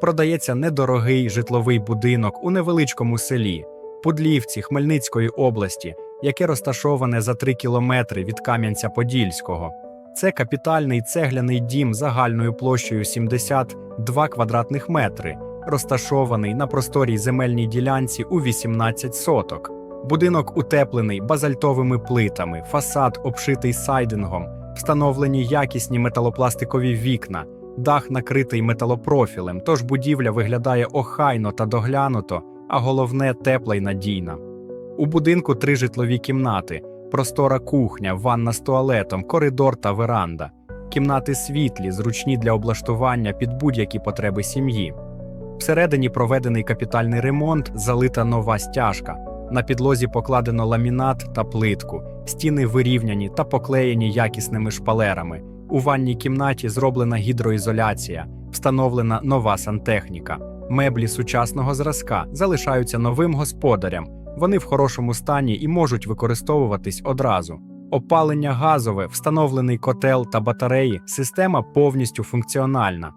продається недорогий житловий будинок у невеличкому селі Пудлівці Хмельницької області, яке розташоване за 3 кілометри від Кам'янця-Подільського. Це капітальний цегляний дім загальною площею 72 квадратних метри, розташований на просторій земельній ділянці у 18 соток. Будинок утеплений базальтовими плитами, фасад обшитий сайдингом, встановлені якісні металопластикові вікна, дах накритий металопрофілем, тож будівля виглядає охайно та доглянуто, а головне тепла й надійна. У будинку три житлові кімнати, простора кухня, ванна з туалетом, коридор та веранда. Кімнати світлі, зручні для облаштування під будь-які потреби сім'ї. Всередині проведений капітальний ремонт, залита нова стяжка. На підлозі покладено ламінат та плитку, стіни вирівняні та поклеєні якісними шпалерами. У ванній кімнаті зроблена гідроізоляція, встановлена нова сантехніка. Меблі сучасного зразка залишаються новим господарям. Вони в хорошому стані і можуть використовуватись одразу. Опалення газове, встановлений котел та батареї, система повністю функціональна.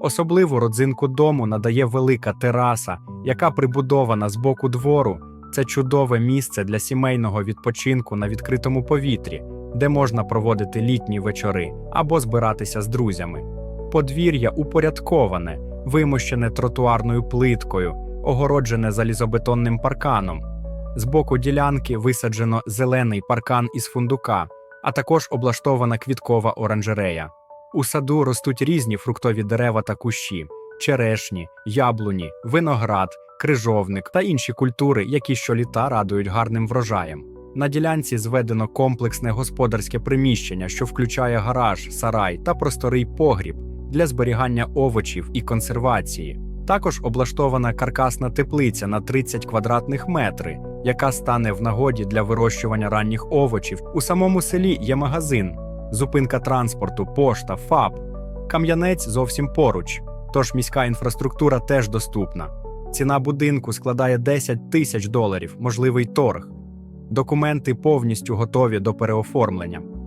Особливу родзинку дому надає велика тераса, яка прибудована з боку двору. Це чудове місце для сімейного відпочинку на відкритому повітрі, де можна проводити літні вечори або збиратися з друзями. Подвір'я упорядковане, вимощене тротуарною плиткою, огороджене залізобетонним парканом. З боку ділянки висаджено зелений паркан із фундука, а також облаштована квіткова оранжерея. У саду ростуть різні фруктові дерева та кущі: черешні, яблуні, виноград, крижовник та інші культури, які щоліта радують гарним врожаєм. На ділянці зведено комплексне господарське приміщення, що включає гараж, сарай та просторий погріб для зберігання овочів і консервації. Також облаштована каркасна теплиця на 30 квадратних метри, яка стане в нагоді для вирощування ранніх овочів. У самому селі є магазин, зупинка транспорту, пошта, ФАП. Кам'янець зовсім поруч, тож міська інфраструктура теж доступна. Ціна будинку складає 10 тисяч доларів, можливий торг. Документи повністю готові до переоформлення.